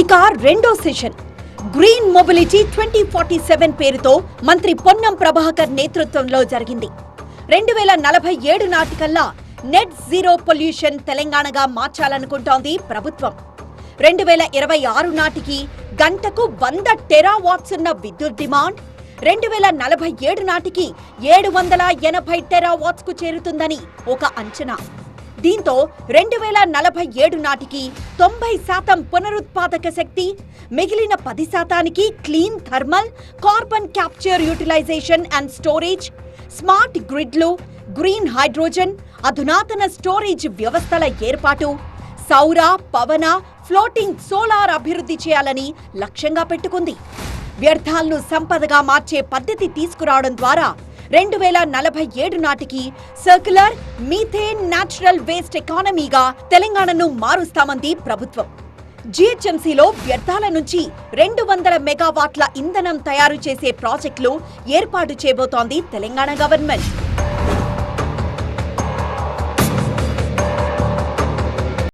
ఇక రెండో session. Green mobility twenty forty seven పేరుతో మంత్రి పొన్నం ప్రభాకర్ నేతృత్వంలో జరిగింది. రెండు వేల నలభై ఏడు నాటికల్లా నెట్ జీరో పొల్యూషన్ తెలంగాణగా మార్చాలనుకుంటోంది ప్రభుత్వం. రెండు వేల ఇరవై ఆరు నాటికి గంటకు వంద టెరావాట్స్ ఉన్న విద్యుత్ డిమాండ్ రెండు వేల నలభై ఏడు నాటికి ఏడు వందల ఎనభై టెరావాట్స్కు చేరుతుందని ఒక అంచనా. దీంతో రెండు వేల నలభై ఏడు నాటికి తొంభై శాతం పునరుత్పాదక శక్తి మిగిలిన పది శాతానికి clean thermal carbon capture utilization and storage smart గ్రిడ్లు green hydrogen అధునాతన స్టోరేజ్ వ్యవస్థల ఏర్పాటు సౌర పవన ఫ్లోటింగ్ సోలార్ అభివృద్ధి చేయాలని లక్ష్యంగా పెట్టుకుంది. వ్యర్థాలను సంపదగా మార్చే పద్ధతి తీసుకురావడం ద్వారా రెండు వేల నలభై ఏడు నాటికి సర్క్యులర్ మీథేన్ న్యాచురల్ వేస్ట్ ఎకానమీగా తెలంగాణను మారుస్తామంది ప్రభుత్వం. జిహెచ్ఎంసీలో వ్యర్థాల నుంచి రెండు వందల మెగావాట్ల ఇంధనం తయారు చేసే ప్రాజెక్టులు ఏర్పాటు చేయబోతోంది తెలంగాణ గవర్నమెంట్.